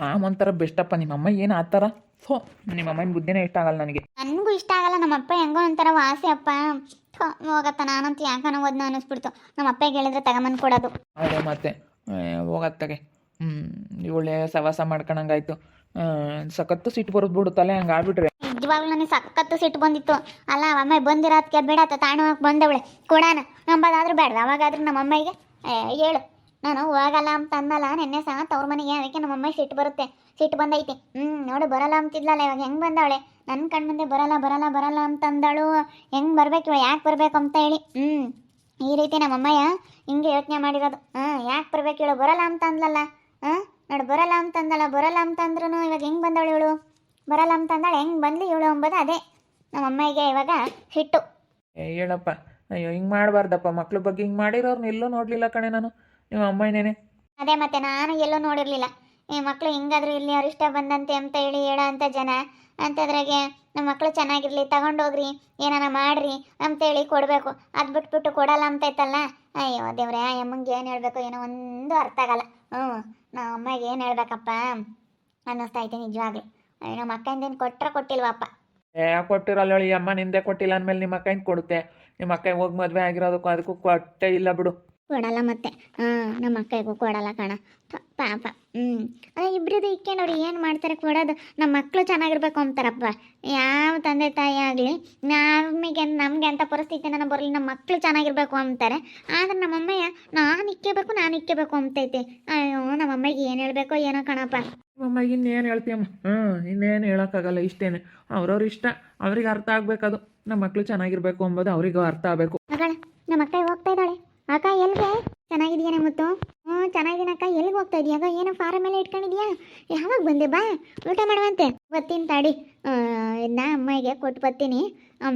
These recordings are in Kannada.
ಆ ಒಂಥರ ಬೆಸ್ಟಪ್ಪ ನಿಮ್ಮಮ್ಮ ಏನು ಆತರ ನಿಮ್ಮ ನಿಮ್ಮಮ್ಮನ ಬುದ್ಧಿನೇ ಇಷ್ಟ ಆಗಲ್ಲ ನನಗೆ. ನನಗೂ ಇಷ್ಟ ಆಗಲ್ಲ. ನಮ್ಮಪ್ಪ ಹೆಂಗೋ ಒಂಥರ ವಾಸಿ ಅಪ್ಪ. ಥು, ಹೋಗತ್ತ. ನಾನಂತೂ ಯಾಕನ ಓದ್ನ ಅನ್ನಿಸ್ಬಿಡ್ತು. ನಮ್ಮ ಅಪ್ಪಗೆ ಹೇಳಿದ್ರೆ ತಗೊಂಬಂದು ಕೊಡೋದು. ಅದೇ ಮತ್ತೆ. ಹೋಗತ್ತಗೆ ಹ್ಞೂ ಇವಳೆ ಸವಾಸ ಮಾಡ್ಕೊಂಡಂಗಾಯ್ತು ಸಖತ್ತು ಸಿಟ್ಟು ಬರೋದು ಬಿಡುತ್ತಲ್ಲ ಹಂಗೆ ಆಗ್ಬಿಟ್ರೆ. ನಿಜವಾಗ್ಲೂ ನನಗೆ ಸಖತ್ತು ಸಿಟ್ಟು ಬಂದಿತ್ತು. ಅಲ್ಲ ಅಮ್ಮ ಬಂದಿರೋದಕ್ಕೆ ಬೇಡ ತಾಣೋಕೆ ಬಂದವಳೆ. ಕೊಡಾನ ನಂಬದಾದ್ರೂ ಬೇಡ ಅವಾಗಾದ್ರೂ ನಮ್ಮ ಅಮ್ಮಗೆ ಏ, ಹೇಳು. ನಾನು ಹೋಗಲ್ಲ ಅಂತ ಅಂದಲ್ಲ, ನಿನ್ನೆ ಸಹ ತವ್ರ ಮನೆಗೆ, ಅದಕ್ಕೆ ನಮ್ಮ ಅಮ್ಮ ಸಿಟ್ಟು ಬರುತ್ತೆ, ಸಿಟ್ಟು ಬಂದೈತಿ. ಹ್ಞೂ ನೋಡು, ಬರಲ್ಲ ಅಂತಿದ್ಲಲ್ಲ, ಇವಾಗ ಹೆಂಗೆ ಬಂದವಳೆ ನನ್ನ ಕಣ್ ಮುಂದೆ ಬರಲ್ಲ ಬರಲ್ಲ ಬರಲ್ಲ ಅಂತ ಅಂದಳು. ಹೆಂಗೆ ಬರ್ಬೇಕು ಯಾಕೆ ಬರಬೇಕು ಅಂತ ಹೇಳಿ. ಹ್ಞೂ ಈ ರೀತಿ ನಮ್ಮ ಅಮ್ಮಯ್ಯ ಹಿಂಗೆ ಯೋಚನೆ ಮಾಡಿರೋದು. ಹಾಂ, ಯಾಕೆ ಬರ್ಬೇಕು ಹೇಳು ಬರಲ್ಲ ಅಂತ ಅಂದ್ಲಲ್ಲ? ಹಾಂ, ನೋಡು, ಬರಲ್ಲ ಅಂತ ಅಂದಲ್ಲ, ಬರಲ್ಲ ಅಂತ ಅಂದ್ರೂ ಇವಾಗ ಹೆಂಗೆ ಬಂದವಳು ಇವಳು? ಬರಲ್ಲ ಅಂತ ಅಂದಾಳೆ, ಹೆಂಗೆ ಬಂದ್ಲಿ ಇವಳು ಅಂಬೋದು ಅದೇ. ನಮ್ಮ ಅಮ್ಮಗೆ ಇವಾಗ ಹಿಟ್ಟು ಹೇಳಪ್ಪ, ಅಯ್ಯೋ, ಹಿಂಗೆ ಮಾಡಬಾರ್ದಪ್ಪ, ಮಕ್ಳ ಬಗ್ಗೆ ಹಿಂಗೆ ಮಾಡಿರೋರ್ನ ಎಲ್ಲೂ ನೋಡಲಿಲ್ಲ ಕಣೆ ನಾನು. ನಿಮ್ಮ ಅಮ್ಮನೇನೆ ಅದೇ ಮತ್ತೆ ನಾನು ಎಲ್ಲೂ ನೋಡಿರಲಿಲ್ಲ. ಈ ಮಕ್ಕಳು ಹಿಂಗಾದ್ರೂ ಇಲ್ಲಿ ಅರಿಷ್ಟ ಬಂದಂತೆ ಅಂತ ಹೇಳಿ ಹೇಳೋ ಅಂತ ಜನ. ಅಂತದ್ರಾಗೆ ನಮ್ಮ ಮಕ್ಕಳು ಚೆನ್ನಾಗಿರ್ಲಿ ತಗೊಂಡೋಗ್ರಿ ಏನಾರ ಮಾಡ್ರಿ ಅಂತೇಳಿ ಕೊಡಬೇಕು. ಅದು ಬಿಟ್ಬಿಟ್ಟು ಕೊಡಲ್ಲ ಅಂತ ಇತ್ತಲ್ಲ. ಅಯ್ಯೋ ದೇವ್ರೆ ಆ ಅಮ್ಮಂಗೆ ಏನು ಹೇಳಬೇಕು ಏನೋ ಒಂದು ಅರ್ಥ ಆಗಲ್ಲ. ಹ್ಞೂ ನಮ್ಮ ಅಮ್ಮಗೆ ಏನು ಹೇಳ್ಬೇಕಪ್ಪ? ಅನ್ನಿಸ್ತಾ ಐತೆ ನಿಜವಾಗ್ಲೂ. ಏನೋ ನಮ್ಮ ಅಕ್ಕಂದೇನು ಕೊಟ್ಟರೆ ಕೊಟ್ಟಿಲ್ವಪ್ಪ. ಏ ಕೊಟ್ಟಿರಲ್ಲ ಹೇಳಿ ಅಮ್ಮ ನಿಂದೆ ಕೊಟ್ಟಿಲ್ಲ ಅಂದಮೇಲೆ ನಿಮ್ಮ ಅಕ್ಕ ಕೊಡುತ್ತೆ? ನಿಮ್ಮ ಅಕ್ಕ ಹೋಗಿ ಮದುವೆ ಆಗಿರೋದಕ್ಕೂ ಅದಕ್ಕೂ ಕೊಟ್ಟೇ ಇಲ್ಲ ಬಿಡು. ಕೊಡಲ್ಲ ಮತ್ತೆ. ಹಾಂ ನಮ್ಮ ಅಕ್ಕಗೂ ಕೊಡಲ್ಲ ಕಣ. ಪಾಪ. ಹ್ಞೂ ಅದೇ ಇಬ್ಬರದು ಇಕ್ಕೊಂಡವ್ರು ಏನು ಮಾಡ್ತಾರೆ ಕೊಡೋದು. ನಮ್ಮ ಮಕ್ಕಳು ಚೆನ್ನಾಗಿರ್ಬೇಕು ಅಂತಾರಪ್ಪ. ಯಾವ ತಂದೆ ತಾಯಿ ಆಗಲಿ ನಮಗೆ ನಮಗೆ ಅಂಥ ಪರಿಸ್ಥಿತಿ ನಾನು ಬರಲಿ ನಮ್ಮ ಮಕ್ಕಳು ಚೆನ್ನಾಗಿರ್ಬೇಕು ಅಂತಾರೆ. ಆದ್ರೆ ನಮ್ಮ ಅಮ್ಮಯ್ಯ ನಾನು ಇಕ್ಕೇಬೇಕು ನಾನು ಇಕ್ಕೇಬೇಕು ಅಂತೈತೆ. ಅಯ್ಯೋ ನಮ್ಮ ಅಮ್ಮಗೆ ಏನು ಹೇಳಬೇಕೋ ಏನೋ ಕಣಪ್ಪ. ಇನ್ನೇನು ಹೇಳ್ತೀಯಮ್ಮ ಹ್ಞೂ ಇನ್ನೇನು ಹೇಳೋಕ್ಕಾಗಲ್ಲ ಇಷ್ಟೇನೆ. ಅವ್ರವ್ರ ಇಷ್ಟ ಅವ್ರಿಗೆ ಅರ್ಥ ಆಗಬೇಕದು. ನಮ್ಮ ಮಕ್ಕಳು ಚೆನ್ನಾಗಿರ್ಬೇಕು ಅಂಬೋದು ಅವರಿಗೂ ಅರ್ಥ ಆಗಬೇಕು. ನಮ್ಮ ಅಕ್ಕ ಹೋಗ್ತಾ ಇದ್ದಾಳೆ. ಅಕ್ಕ, ಎಲ್ಗೆ? ಚೆನ್ನಾಗಿದೆಯಾ ಮುತ್ತು? ಹ್ಞೂ ಚೆನ್ನಾಗಿದ್ದೀನಕ್ಕ ಎಲ್ಲಿಗೆ ಹೋಗ್ತಾ ಇದೀಯಾ? ಆಗ ಏನೋ ಫಾರಮ್ ಎಲ್ಲ ಇಟ್ಕೊಂಡಿದ್ಯಾ? ಯಾವಾಗ ಬಂದೆ, ಬಾ. ಊಟ ಮಾಡುವಂತೆ. ಬರ್ತೀನಿ ತಾಡಿ. ನಾ ಅಮ್ಮಗೆ ಕೊಟ್ಟು ಬರ್ತೀನಿ.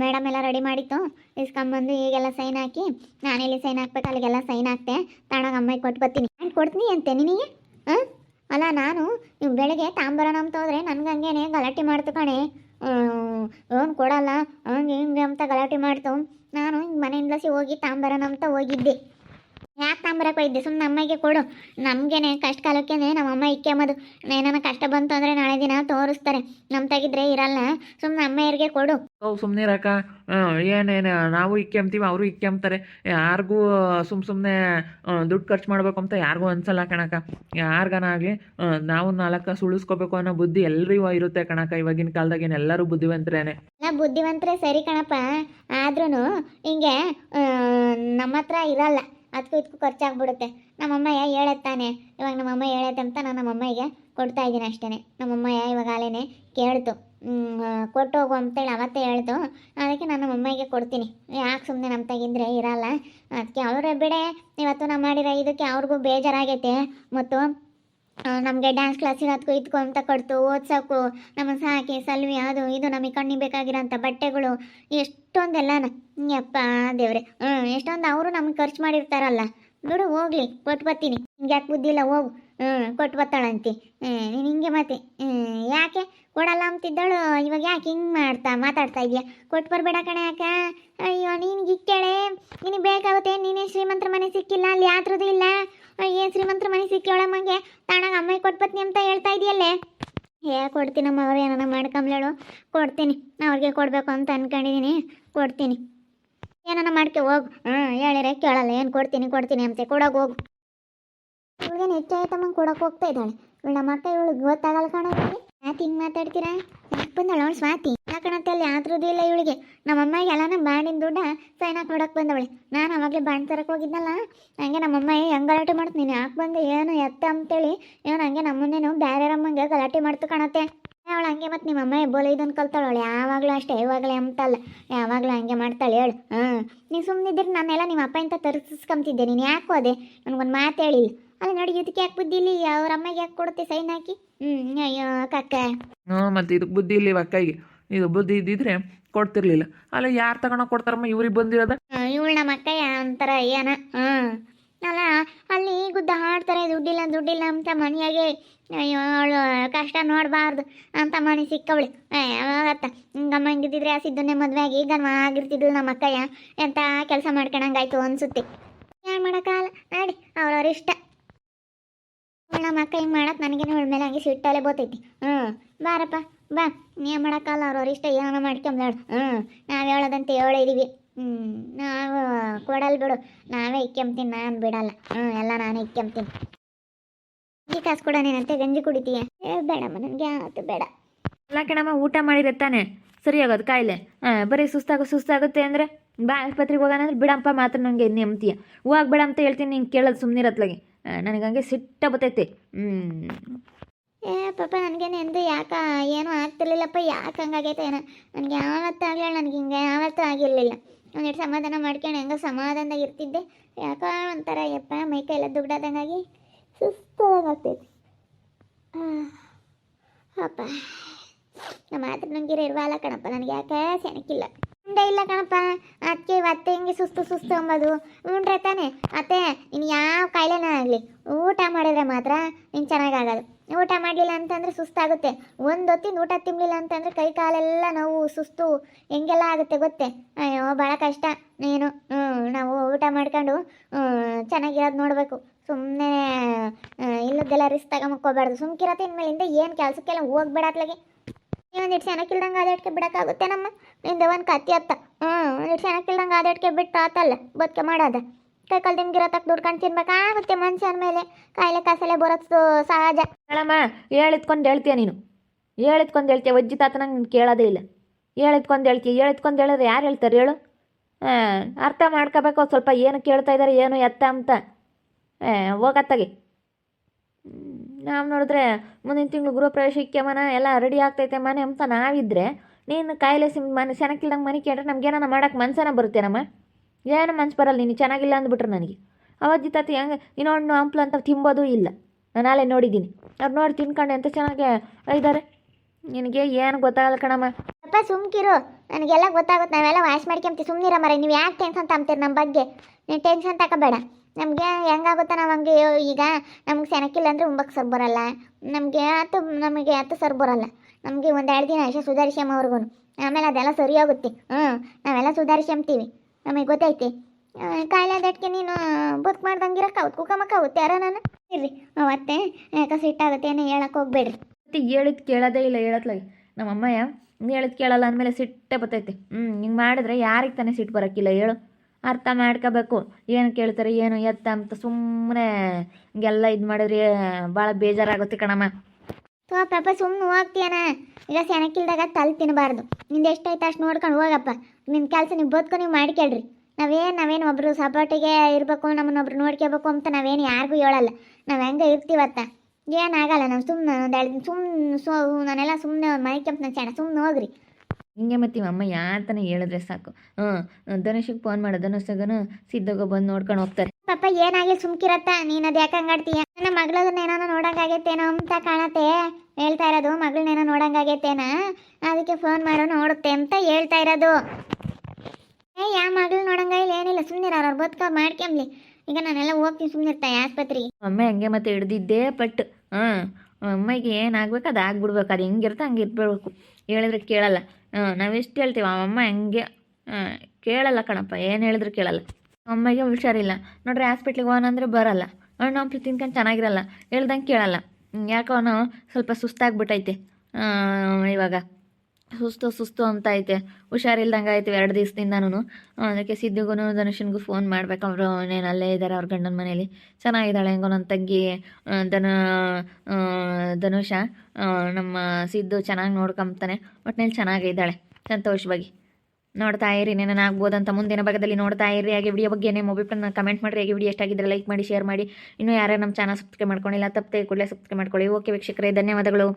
ಮೇಡಮ್ ಎಲ್ಲ ರೆಡಿ ಮಾಡಿತ್ತು. ಇಸ್ಕೊಂಬಂದು ಈಗೆಲ್ಲ ಸೈನ್ ಹಾಕಿ, ನಾನೆಲ್ಲಿ ಸೈನ್ ಹಾಕ್ಬೇಕು, ಅಲ್ಲಿಗೆಲ್ಲ ಸೈನ್ ಹಾಕ್ತೆ. ತಾಣಾಗ ಅಮ್ಮಗೆ ಕೊಟ್ಟು ಬರ್ತೀನಿ. ನಾನು ಕೊಡ್ತೀನಿ ಅಂತೆ, ನಿನಗೆ? ಹಾಂ ಅಲ್ಲ, ನಾನು ಬೆಳಗ್ಗೆ ತಾಂಬರೋಣ ಅಂತ ಹೋದ್ರೆ ನನಗೆ ಹಂಗೇನೆ ಗಲಾಟೆ ಮಾಡ್ತು ಕಣೆ. ಅವ್ನು ಕೊಡಲ್ಲ. ಹಂಗೆ ಹಿಂಗೆ ಅಂತ ಗಲಾಟೆ ಮಾಡ್ತು. ಮನೆಯಿಂದ ಹೋಗಿ ತಾಂಬರೋಣ ಅಂತ ಹೋಗಿದ್ದೆ. ಯಾಕೆ ಒಯ್ದೆ ಸುಮ್ಮನೆ ಅಮ್ಮಗೆ ಕೊಡು. ನಮಗೇನೆ ಕಷ್ಟ ಕಾಲಕ್ಕೇನೆ ನಮ್ಮ ಅಮ್ಮ ಇಕ್ಕೆಂಬದು ಏನಾನ ಕಷ್ಟ ಬಂತು ಅಂದರೆ ನಾಳೆ ದಿನ ತೋರಿಸ್ತಾರೆ. ನಮ್ಮ ತೆಗಿದ್ರೆ ಇರಲ್ಲ. ಸುಮ್ಮನೆ ಅಮ್ಮೆಯರಿಗೆ ಕೊಡು. ಸುಮ್ಮನೆ ಇರಕ್ಕ. ಏನೇನು ನಾವು ಇಕ್ಕೆಂಬ್ತೀವಿ ಅವರು ಇಕ್ಕೆಂಬ್ತಾರೆ ಯಾರಿಗೂ ಸುಮ್ ಸುಮ್ಮನೆ ದುಡ್ಡು ಖರ್ಚು ಮಾಡ್ಬೇಕು ಅಂತ ಯಾರಿಗೂ ಅನ್ಸಲ್ಲ ಕಣಕ ಯಾರ್ಗನ ಆಗಲಿ ನಾವು ನಾಲ್ಕ ಸುಳಿಸ್ಕೋಬೇಕು ಅನ್ನೋ ಬುದ್ಧಿ ಎಲ್ಲರಿಗೂ ಇರುತ್ತೆ ಕಣಕ ಇವಾಗಿನ ಕಾಲದಾಗ ಎಲ್ಲರೂ ಬುದ್ಧಿವಂತರೇನೆ. ಬುದ್ಧಿವಂತರೇ ಸರಿ ಕಣಪ್ಪ. ಆದ್ರೂ ಹಿಂಗೆ ಆ, ನಮ್ಮ ಹತ್ರ ಇರಲ್ಲ. ಅದಕ್ಕೂ ಇದಕ್ಕೂ ಖರ್ಚಾಗ್ಬಿಡುತ್ತೆ. ನಮ್ಮಮ್ಮಯ್ಯ ಹೇಳತ್ತಾನೆ ಇವಾಗ ನಮ್ಮಮ್ಮ ಹೇಳತ್ತೆ ಅಂತ ನಾನು ನಮ್ಮಮ್ಮಗೆ ಕೊಡ್ತಾ ಇದ್ದೀನಿ ಅಷ್ಟೇ ನಮ್ಮಮ್ಮಯ್ಯ ಇವಾಗ ಆಲೇನೆ ಕೇಳ್ತು. ಕೊಟ್ಟು ಹೋಗು ಅಂತೇಳಿ ಅವತ್ತೇ ಹೇಳ್ತು. ಅದಕ್ಕೆ ನಾನು ನಮ್ಮಮ್ಮಗೆ ಕೊಡ್ತೀನಿ. ಯಾಕೆ ಸುಮ್ಮನೆ ನಮ್ಮ ತೆಗಿದ್ರೆ ಇರಲ್ಲ. ಅದಕ್ಕೆ ಅವರೇ ಬಿಡೆ, ಇವತ್ತು ನಾನು ಮಾಡಿರೋ ಇದಕ್ಕೆ ಅವ್ರಿಗೂ ಬೇಜಾರಾಗೈತೆ. ಮತ್ತು ನಮಗೆ ಡ್ಯಾನ್ಸ್ ಕ್ಲಾಸಿಗೆ ಅದಕ್ಕೂ ಇದಕ್ಕೂ ಅಂತ ಕೊಡ್ತು, ಓದ್ಸೋಕು ನಮ್ಮ ಸಾಕಿ, ಸಲ್ವಿ, ಅದು, ಇದು ನಮಗೆ ಕಣ್ಣಿಗೆ ಬೇಕಾಗಿರೋಂಥ ಬಟ್ಟೆಗಳು, ಎಷ್ಟೊಂದೆಲ್ಲ ಯಪ್ಪ ದೇವ್ರೆ. ಹ್ಞೂ ಎಷ್ಟೊಂದು ಅವರು ನಮಗೆ ಖರ್ಚು ಮಾಡಿರ್ತಾರಲ್ಲ. ಬಿಡು, ಹೋಗ್ಲಿ ಕೊಟ್ಟು ಬರ್ತೀನಿ. ನಿಂಗೆ ಯಾಕೆ ಬುದ್ಧಿ ಇಲ್ಲ, ಹೋಗು. ಹ್ಞೂ ಕೊಟ್ಟು ಬತ್ತಾಳಂತಿ ನೀನು ಹಿಂಗೆ ಹ್ಞೂ ಯಾಕೆ ಕೊಡಲ್ಲ ಅಂತಿದ್ದಳು? ಇವಾಗ ಯಾಕೆ ಹಿಂಗೆ ಮಾಡ್ತಾ, ಮಾತಾಡ್ತಾ ಇದೆಯಾ ಕೊಟ್ಟು ಬರಬೇಡ ಕಣೆ ಯಾಕ? ಅಯ್ಯೋ ನೀನು ಗಿಕ್ಕೇಳೆ ನಿನಗೆ ಬೇಕಾಗುತ್ತೆ ನೀನೇ ಶ್ರೀಮಂತ್ರ ಮನೆ ಸಿಕ್ಕಿಲ್ಲ? ಅಲ್ಲಿ ಯಾತ್ರದ್ದು ಇಲ್ಲ? ಏನು ಶ್ರೀಮಂತ್ರ ಮನೆ ಸಿಕ್ಕಿಯೊಳಮಗೆ ತಾಣಾಗ ಅಮ್ಮಗೆ ಕೊಟ್ಬತ್ನಿ ಅಂತ ಹೇಳ್ತಾ ಇದೆಯಲ್ಲೇ? ಹೇ ಕೊಡ್ತೀನಮ್ಮ ಅವ್ರು ಏನಾನ ಮಾಡ್ಕೊಂಬ್ಲೇಳು. ಕೊಡ್ತೀನಿ. ಅವ್ರಿಗೆ ಕೊಡಬೇಕು ಅಂತ ಅನ್ಕೊಂಡಿದ್ದೀನಿ ಕೊಡ್ತೀನಿ. ಏನಾನ ಮಾಡ್ಕೆ, ಹೋಗು. ಹ್ಞೂ ಹೇಳಿರೆ ಕೇಳಲ್ಲ. ಏನು ಕೊಡ್ತೀನಿ ಕೊಡ್ತೀನಿ ಅಂತೆ. ಕೊಡೋಕೆ ಹೋಗು. ಇವ್ಳಿಗೇನು ಹೆಚ್ಚು ಐಟಮ್ ಕೊಡಕ್ಕೆ ಹೋಗ್ತಾ ಇದ್ದಾಳೆ. ಇವಳು ನಮ್ಮ ಅಕ್ಕ, ಇವಳು ಗೊತ್ತಾಗಲ್ಲ ಕಣ ಯಾಕೆ ಹಿಂಗೆ ಮಾತಾಡ್ತೀರಾ? ಬಂದಳು ಅವಳು ಸ್ವಾತಿ. ಯಾಕಣ್ಣ ಅಲ್ಲಿ ಆತರದೂ ಇಲ್ಲ ಇವಳಿಗೆ. ನಮ್ಮಮ್ಮಗೆ ಎಲ್ಲಾನ ಬಾಣಿನ ದುಡ್ಡ ಸೈನ್ ಹಾಕಿ ನೋಡಕ್ಕೆ ಬಂದವಳೆ. ನಾನು ಅವಾಗಲೇ ಬಾಣ್ ತರಕ್ಕೆ ಹೋಗಿದ್ನಲ್ಲ, ಹಂಗೆ ನಮ್ಮಮ್ಮ ಹೆಂಗೆ ಗಲಾಟೆ ಮಾಡ್ತು ನೀನು? ಯಾಕೆ ಬಂದೆ? ಏನು ಎತ್ತ ಅಂತೇಳಿ ಏನು ಹಂಗೆ ನಮ್ಮನ್ನೇನು ಬೇರೆ ಅಮ್ಮಂಗೆ ಗಲಾಟೆ ಮಾಡ್ತು ಕಾಣತ್ತೆ ಅವಳು ಹಂಗೆ ಮತ್ತು ನಿಮ್ಮ ಅಮ್ಮ ಬೋಲೆ ಇದನ್ನು ಕಲ್ತಾಳು ಅವಳು. ಯಾವಾಗಲೂ ಅಷ್ಟೇ ಇವಾಗಲೇ ಅಂತಲ್ಲ ಯಾವಾಗಲೂ ಹಂಗೆ ಮಾಡ್ತಾಳೆ ಹೇಳು. ಹಾಂ ನೀನು ಸುಮ್ಮನಿದ್ರೆ ನಾನೆಲ್ಲ ನಿಮ್ಮ ಅಪ್ಪ ಇಂತ ತರಿಸ್ಕೊಂತಿದ್ದೆ. ನೀನು ಯಾಕೆ ಹೋದೆ? ನನಗೊಂದು ಮಾತು ಹೇಳಿಲ್ಲ. ಅಲ್ಲ ನೋಡಿ ಇದಕ್ಕೆ ಯಾಕೆ ಬುದ್ಧಿ ಇಲ್ಲಿ? ಅವ್ರ ಅಮ್ಮಗೆ ಯಾಕೆ ಕೊಡುತ್ತೆ ಸೈನ್ ಹಾಕಿ? ಹ್ಮ್ ಅಯ್ಯೋ ಕಕ್ಕ ಹ್ಞೂ ಮತ್ತೆ ಇದಕ್ಕೆ ಬುದ್ಧಿ ಇಲ್ಲಿ ಅಕ್ಕಿಗೆ. ಇದು ಬುದ್ಧಿ ಇದ್ದಿದ್ರೆ ಕೊಡ್ತಿರ್ಲಿಲ್ಲ. ಅಲ್ಲ ಯಾರು ತಗೊಂಡೋಗಿ ಕೊಡ್ತಾರಮ್ಮ ಇವ್ರಿಗೆ ಬಂದಿರೋದ? ಇವಳು ನಮ್ಮ ಅಕ್ಕಯ್ಯ ಅಂತಾರ ಏನ ಹಾಂ ಅಲ್ಲ ಅಲ್ಲಿ ಗುದ್ದ ಹಾಡ್ತಾರೆ ದುಡ್ಡಿಲ್ಲ ದುಡ್ಡಿಲ್ಲ ಅಂತ ಮನೆಯಾಗೆ. ಅಯ್ಯೋ ಅವಳು ಕಷ್ಟ ನೋಡಬಾರ್ದು ಅಂತ ಮನೆ ಸಿಕ್ಕವಳು. ಅತ್ತ ಹಿಂಗಮ್ಮ ಹಿಂಗಿದ್ದಿದ್ರೆ ಆ ಸಿದ್ದನೇ ಮದುವೆ ಆಗಿ ಈಗ ಆಗಿರ್ತಿದ್ಳು ನಮ್ಮ ಅಕ್ಕಯ್ಯ. ಎಂತ ಕೆಲಸ ಮಾಡ್ಕೊಳಂಗಾಯ್ತು ಅನ್ಸುತ್ತೆ. ಏನು ಮಾಡೋಕ್ಕಾಗಲ್ಲ ನೋಡಿ ಅವ್ರವ್ರ ಇಷ್ಟ. ಅಕ್ಕ ಹಿಂಗೆ ಮಾಡಕ್ಕೆ ನನಗೇನು ಮೇಲೆ ಹಂಗೆ ಸಿಟ್ಟಲ್ಲೇ ಬೋತೈತಿ ಹ್ಞೂ ಬಾರಪ್ಪ, ಬಾ. ನೀ ಮಾಡಕ್ಕಲ್ಲ ಅವ್ರವ್ರ ಇಷ್ಟ ಏನೋ ಮಾಡ್ಕೊಂಬೇಡ ಹ್ಞೂ ನಾವು ಹೇಳೋದಂತ ಹೇಳಿದೀವಿ ಹ್ಞೂ ನಾವು ಕೊಡಲ್ಲ ಬಿಡು. ನಾವೇ ಇಕ್ಕೊಂತೀನಿ ನಾನು ಬಿಡಲ್ಲ. ಹ್ಞೂ ಎಲ್ಲ ನಾನೇ ಇಕ್ಕೊಂತೀನಿ ಗಂಜಿ ಕಾಸು ಕೊಡ ನೀನಂತೆ, ಗಂಜಿ ಕುಡಿತೀಯ? ಬೇಡಮ್ಮ, ನನಗೆ ಆತು ಬೇಡ. ಎಲ್ಲ ಕಣಮ್ಮ, ಊಟ ಮಾಡಿರತ್ತಾನೆ ಸರಿ ಆಗೋದು, ಕಾಯಿಲೆ. ಹಾಂ, ಬರೀ ಸುಸ್ತಾಗೋ, ಸುಸ್ತಾಗುತ್ತೆ ಅಂದರೆ ಬಾ ಆಸ್ಪತ್ರೆಗೆ ಹೋಗೋಣ ಅಂದ್ರೆ ಬಿಡಪ್ಪ ಮಾತ್ರ ನನಗೆ ನೆಮ್ಮದಿಯ ಹೋಗಿ ಬಿಡ ಅಂತ ಹೇಳ್ತೀನಿ, ನೀನು ಕೇಳೋದು ಸುಮ್ಮನಿರತ್ಲಾಗೆ ನನಗೆ ಹಂಗೆ ಸಿಟ್ಟ ಬತ್ತೈತೆ ಏ, ಪಾಪ ನನಗೇನು ಎಂದು ಯಾಕ, ಏನೂ ಆಗ್ತಿರ್ಲಿಲ್ಲಪ್ಪ, ಯಾಕೆ ಹಂಗಾಗೈತೆ ಏನೋ? ನನಗೆ ಯಾವತ್ತೂ ಆಗಲಿಲ್ಲ, ನನಗೆ ಹಿಂಗೆ ಯಾವತ್ತೂ ಆಗಿರಲಿಲ್ಲ. ಒಂದೆರಡು ಸಮಾಧಾನ ಮಾಡ್ಕೊಂಡು ಹೆಂಗೋ ಸಮಾಧಾನದಾಗ ಇರ್ತಿದ್ದೆ. ಯಾಕೋ ಒಂಥರ, ಯಪ್ಪ, ಮೈ ಎಲ್ಲ ದುಗ್ಡಾದಂಗಾಗಿ ಸುಸ್ತಾಗ್ತೈತಿ ಅಪ್ಪ. ನಮ್ಮ ಮಾತ್ರ ನಂಗೆ ಇರುವಲ್ಲ ಕಣಪ್ಪ, ನನಗೆ ಯಾಕೆ ಸೆಣಕಿಲ್ಲ. ಇಲ್ಲ ಕಣಪ್ಪ. ಅದಕ್ಕೆ ಇವತ್ತೆ ಹಿಂಗೆ ಸುಸ್ತು ಸುಸ್ತು ಅಂಬೋದು? ಉಂಡ್ರೆ ತಾನೆ. ಅತ್ತೆ ಇನ್ನು ಯಾವ ಕಾಯಿಲೆನೇ ಆಗಲಿ. ಊಟ ಮಾಡಿದ್ರೆ ಮಾತ್ರ ನಿಂಗೆ ಚೆನ್ನಾಗಾಗೋದು. ಊಟ ಮಾಡಲಿಲ್ಲ ಅಂತಂದರೆ ಸುಸ್ತಾಗುತ್ತೆ. ಒಂದು ಹೊತ್ತಿನ ಊಟ ತಿನ್ನಲಿಲ್ಲ ಅಂತಂದರೆ ಕೈ ಕಾಲೆಲ್ಲ ನೋವು, ಸುಸ್ತು. ಹೆಂಗೆಲ್ಲ ಆಗುತ್ತೆ ಗೊತ್ತೆ? ಅಯ್ಯೋ ಭಾಳ ಕಷ್ಟ. ನೀನು ನಾವು ಊಟ ಮಾಡ್ಕೊಂಡು ಚೆನ್ನಾಗಿರೋದು ನೋಡಬೇಕು. ಸುಮ್ಮನೆ ಇಲ್ಲದೆಲ್ಲ ರಿಸ್ಕ್ ತಗೊಂಬಕ್ಕೋಬಾರ್ದು ಸುಮ್ಕಿರತ್ತೆ ಇನ್ಮೇಲಿಂದ ಏನು ಕೆಲಸಕ್ಕೆಲ್ಲ ಹೋಗ್ಬೇಡ ಅತ್ಲಾಗೆ. ಒಂದಿಟ್ಟು ಚೆನ್ನಾಗಿಲ್ದಂಗೆ ಆದಾಡ್ಕೆ ಬಿಡೋಕ್ಕಾಗುತ್ತೆ ನಮ್ಮ ನಿಂದ ಒಂದು ಕತ್ತಿ ಅತ್ತ. ಹ್ಞೂ ಒಂದಿಟ್ಟು ಚೆನ್ನಾಗಿಲ್ದಂಗೆ ಆದಾಡ್ಕೆ ಬಿಟ್ಟು ಆತಲ್ಲ, ಬದುಕೆ ಮಾಡೋದ. ಕೈ ಕಾಲು ತಕ್ಕ ದುಡ್ಕೊಂಡು ತಿನ್ಬೇಕಾಗುತ್ತೆ ಮನುಷ್ಯನ ಮೇಲೆ. ಕಾಯಿಲೆ ಕಾಸಲೆ ಬರೋದು ಸಹಜ. ಹೇಳಮ್ಮ ಹೇಳಿದ್ಕೊಂಡು ಹೇಳ್ತೀಯ ನೀನು? ಹೇಳಿದ್ಕೊಂಡು ಹೇಳ್ತೀಯ? ಅಜ್ಜಿ ತಾತ ನಂಗೆ ನೀನು ಕೇಳೋದೇ ಇಲ್ಲ. ಹೇಳಿದ್ಕೊಂಡು ಹೇಳ್ತೀಯ? ಹೇಳಿದ್ಕೊಂಡು ಹೇಳಿದ್ರೆ ಯಾರು ಹೇಳ್ತಾರೆ ಹೇಳು? ಹಾಂ, ಅರ್ಥ ಮಾಡ್ಕೋಬೇಕು, ಸ್ವಲ್ಪ ಏನು ಕೇಳ್ತಾ ಇದ್ದಾರೆ ಏನು ಎತ್ತ ಅಂತ. ಹೋಗತ್ತಾಗೆ ನಾವು ನೋಡಿದ್ರೆ ಮುಂದಿನ ತಿಂಗಳು ಗೃಹ ಪ್ರವೇಶಕ್ಕೆ ಮನ ಎಲ್ಲ ರೆಡಿ ಆಗ್ತೈತೆ ಮನೆ ಅಂತ ನಾವಿದ್ದರೆ ನೀನು ಕಾಯಿಲೆ ಸಿಮ್ ಮನೆ ಚೆನ್ನಾಗಿಲ್ದಂಗೆ ಮನೆ ಕೇಳ್ರೆ ಮಾಡೋಕ್ಕೆ ಮಾಡೋಕೆ ಮನ್ಸನ ಬರುತ್ತೇನಮ್ಮ? ಏನು ಮನ್ಸು ಬರಲ್ಲ, ನೀನು ಚೆನ್ನಾಗಿಲ್ಲ ಅಂದ್ಬಿಟ್ರೆ ನನಗೆ. ಅವಜ್ಜಿ ತಾತ ಹೆಂಗೆ, ಇನ್ನೊಂದು ಹಂಪ್ಲು ಅಂತ ತಿಂಬೋದು ಇಲ್ಲ. ನಾನು ನಾಳೆ ನೋಡಿದ್ದೀನಿ. ಅವ್ರು ನೋಡಿ ತಿನ್ಕೊಂಡು ಅಂತ ಚೆನ್ನಾಗಿ ಇದ್ದಾರೆ ನಿನಗೆ ಏನು ಗೊತ್ತಾಗಲ್ಲ ಕಣಮ್ಮ. ಅಪ್ಪ, ಸುಮ್ಕಿರು. ನನಗೆಲ್ಲ ಗೊತ್ತಾಗುತ್ತೆ. ನಾವೆಲ್ಲ ವಾಶ್ ಮಾಡ್ಕೊಂತೀವಿ. ಸುಮ್ಮನಿರ ಮರ ನೀವು ಯಾಕೆ ಟೆನ್ಷನ್ ತಗೊಂತೀರಿ ನಮ್ಮ ಬಗ್ಗೆ? ನೀನು ಟೆನ್ಷನ್ ತಗೋಬೇಡ ನಮಗೆ ಹೆಂಗಾಗುತ್ತೆ ನಾವು ಹಂಗೆ ಈಗ ನಮ್ಗೆ ಸೆಣಕಿಲ್ಲ ಅಂದರೆ ಉಂಬಕ್ಕೆ ಸರ್ ಬರಲ್ಲ. ನಮಗೆ ಆತು ನಮಗೆ ಆತು ಸರ್ ಬರಲ್ಲ. ನಮಗೆ ಒಂದು ಎರಡು ದಿನ ಅಷ್ಟೇ ಸುಧಾರಿಸ್ಯಮ್ಮವ್ರಿಗೂ ಆಮೇಲೆ ಅದೆಲ್ಲ ಸರಿ ಹೋಗುತ್ತೆ ಹ್ಞೂ ನಾವೆಲ್ಲ ಸುಧಾರಿಸ್ಯಂತೀವಿ ನಮಗೆ ಗೊತ್ತೈತಿ. ಕಾಯಿಲೆ ಅದಕ್ಕೆ ನೀನು ಬುಕ್ ಮಾಡ್ದಂಗೆ ಇರಕ್ಕಾಗುತ್ತೆ ಆಗುತ್ತೆ ಯಾರೋ ನಾನು? ಇರ್ರಿ ಅವತ್ತೆ ಯಾಕೆ ಸಿಟ್ಟಾಗುತ್ತೆ ಏನೋ ಹೇಳಕ್ಕೆ ಹೋಗ್ಬೇಡ್ರಿ. ಮತ್ತೆ ಹೇಳಿದ್ ಕೇಳೋದೇ ಇಲ್ಲ ಹೇಳತ್ಲಾಗಿ ನಮ್ಮಮ್ಮಯ್ಯ ಹೇಳಿದ್ ಕೇಳಲ್ಲ ಅಂದಮೇಲೆ ಸಿಟ್ಟೆ ಬತ್ತೈತೆ ಹ್ಞೂ ಹಿಂಗೆ ಮಾಡಿದ್ರೆ ಯಾರಿಗೆ ತಾನೇ ಸಿಟ್ಟು ಬರೋಕ್ಕಿಲ್ಲ ಹೇಳು. ಅರ್ಥ ಮಾಡ್ಕೋಬೇಕು. ಏನು ಕೇಳ್ತಾರೆ, ಏನು ಎತ್ತ ಅಂತ ಸುಮ್ಮನೆ ಹಿಂಗೆಲ್ಲ ಇದು ಮಾಡಿದ್ರೆ ಭಾಳ ಬೇಜಾರಾಗುತ್ತೆ ಕಣಮ್ಮ. ತೋ ಪಾಪ ಸುಮ್ಮನೆ ಹೋಗ್ತೀಯಾನ? ಈಗ ಸೆಣಕಿಲ್ದಾಗ ತಲೆ ತಿನ್ನಬಾರ್ದು ನಿಂದು ಎಷ್ಟಾಯ್ತು ಅಷ್ಟು ನೋಡ್ಕೊಂಡು ಹೋಗಪ್ಪ. ನಿನ್ನ ಕೆಲಸ ನೀವು ಬದುಕು ನೀವು ಮಾಡ್ಕೊಳ್ರಿ ನಾವೇನು ನಾವೇನು ಒಬ್ರು ಸಪೋರ್ಟಿಗೆ ಇರಬೇಕು ನಮ್ಮನ್ನೊಬ್ರು ನೋಡ್ಕೋಬೇಕು ಅಂತ ನಾವೇನು ಯಾರಿಗೂ ಹೇಳಲ್ಲ. ನಾವು ಹೆಂಗೆ ಇರ್ತೀವತ್ತ? ಏನಾಗಲ್ಲ ನಾವು ಸುಮ್ಮನೆ ಒಂದು ಸುಮ್ಮನೆ ಸೊ ನಾನೆಲ್ಲ ಸುಮ್ಮನೆ ಮೈಕೆಂಪ್ ನನ್ನ ಚೆನ್ನ ಸುಮ್ಮನೆ ಹೋಗ್ರಿ. ಹಿಂಗೆ ಮತ್ತೆ ಅಮ್ಮ ಯಾತನ ಹೇಳಿದ್ರೆ ಸಾಕು. ಹ್ಞೂ ಧನುಷಿಗೆ ಫೋನ್ ಮಾಡು. ಧನುಷಗನು ಸಿದ್ಧಗ ಬಂದು ನೋಡ್ಕೊಂಡು ಹೋಗ್ತಾರೆ. ಪಾಪ ಏನಾಗ್ಲಿ ಸುಮ್ಕಿರತ್ತ. ನೀನು ಅದು ಯಾಕೆ ಹಂಗಾಡ್ತೀಯ ನನ್ನ ಏನಾನ ಏನೋ ನೋಡಂಗಾಗೈತೇನೋ ಅಂತ ಕಾಣತ್ತೆ. ಹೇಳ್ತಾ ಇರೋದು ಮಗಳನ್ನೇನೋ ನೋಡಂಗಾಗೈತೇನ? ಅದಕ್ಕೆ ಫೋನ್ ಮಾಡೋ ನೋಡುತ್ತೆ ಅಂತ ಹೇಳ್ತಾ ಇರೋದು. ಏ ಯಾ ಮಗಳು ನೋಡಂಗಾಗಿಲ್ಲ ಏನಿಲ್ಲ. ಸುಮ್ಮನೆ ಅವ್ರ ಬದುಕವ್ರು ಮಾಡ್ಕೊಂಬ್ಲಿ. ಈಗ ನಾನೆಲ್ಲ ಹೋಗ್ತೀನಿ ಸುಮ್ಮನಿರ್ತಾಯ ಆಸ್ಪತ್ರೆಗೆ ಅಮ್ಮ ಹಂಗೆ ಮತ್ತೆ ಹಿಡ್ದಿದ್ದೇ ಪಟ್. ಹಾಂ ಅಮ್ಮಗೆ ಏನಾಗ್ಬೇಕು ಅದು ಆಗ್ಬಿಡ್ಬೇಕು. ಅದು ಹೆಂಗಿರುತ್ತೆ ಹಂಗೆ ಇರ್ಬೇಕು. ಹೇಳಿದ್ರೆ ಕೇಳಲ್ಲ. ಹಾಂ ನಾವೆಷ್ಟು ಹೇಳ್ತೀವಿ. ಅಮ್ಮ ಹೆಂಗೆ ಕೇಳಲ್ಲ ಕಣಪ್ಪ, ಏನು ಹೇಳಿದ್ರು ಕೇಳಲ್ಲ. ಅಮ್ಮಗೆ ಹುಷಾರಿಲ್ಲ. ನೋಡ್ರಿ ಹಾಸ್ಪಿಟ್ಲಿಗೆ ಹೋಗೋಣ ಅಂದರೆ ಬರಲ್ಲ. ಹಣ್ಣು ಹಂಪ್ಲು ತಿನ್ಕೊಂಡು ಚೆನ್ನಾಗಿರಲ್ಲ. ಹೇಳ್ದಂಗೆ ಕೇಳಲ್ಲ. ಯಾಕೋ ಅವನು ಸ್ವಲ್ಪ ಸುಸ್ತಾಗ್ಬಿಟ್ಟೈತೆ. ಇವಾಗ. ಸುಸ್ತು ಸುಸ್ತು ಅಂತ ಐತೆ. ಹುಷಾರಿಲ್ದಂಗೆ ಆಯ್ತು ಎರಡು ದಿವಸದಿಂದನೂ ಅದಕ್ಕೆ ಸಿದ್ದುಗೂ ಧನುಷನ್ಗೂ ಫೋನ್ ಮಾಡ್ಬೇಕು. ಅವರು ಏನೇನು ಅಲ್ಲೇ ಇದ್ದಾರೆ ಅವ್ರ ಗಂಡನ ಮನೇಲಿ. ಚೆನ್ನಾಗಿದ್ದಾಳೆ ಹೆಂಗೋ ನನ್ನ ತಂಗಿ ಧನ ಧನುಷ. ನಮ್ಮ ಸಿದ್ದು ಚೆನ್ನಾಗಿ ನೋಡ್ಕೊಂಬ್ತಾನೆ. ಒಟ್ಟಿನಲ್ಲಿ ಚೆನ್ನಾಗಿದ್ದಾಳೆ. ಸಂತೋಷವಾಗಿ ನೋಡ್ತಾ ಇರಿ ಏನೇನು ಆಗ್ಬೋದಂತ ಮುಂದಿನ ಭಾಗದಲ್ಲಿ ನೋಡ್ತಾ ಇರಿ. ಹಾಗೆ ವಿಡಿಯೋ ಬಗ್ಗೆ ಏನೇ ಮೊಬೈಲ್ ಕಮೆಂಟ್ ಮಾಡಿರಿ. ಹಾಗೆ ವಿಡಿಯೋ ಎಷ್ಟಾಗಿದ್ದರೆ ಲೈಕ್ ಮಾಡಿ, ಶೇರ್ ಮಾಡಿ. ಇನ್ನೂ ಯಾರ್ಯಾರು ನಮ್ಮ ಚಾನಲ್ ಸಬ್ಸ್ಕ್ರೈಬ್ ಮಾಡ್ಕೊಂಡಿಲ್ಲ, ತಪ್ಪದೆ ಕೂಡಲೇ ಸಬ್ಸ್ಕ್ರೈಬ್ ಮಾಡ್ಕೊಳ್ಳಿ. ಓಕೆ ವೀಕ್ಷಕರೇ, ಧನ್ಯವಾದಗಳು.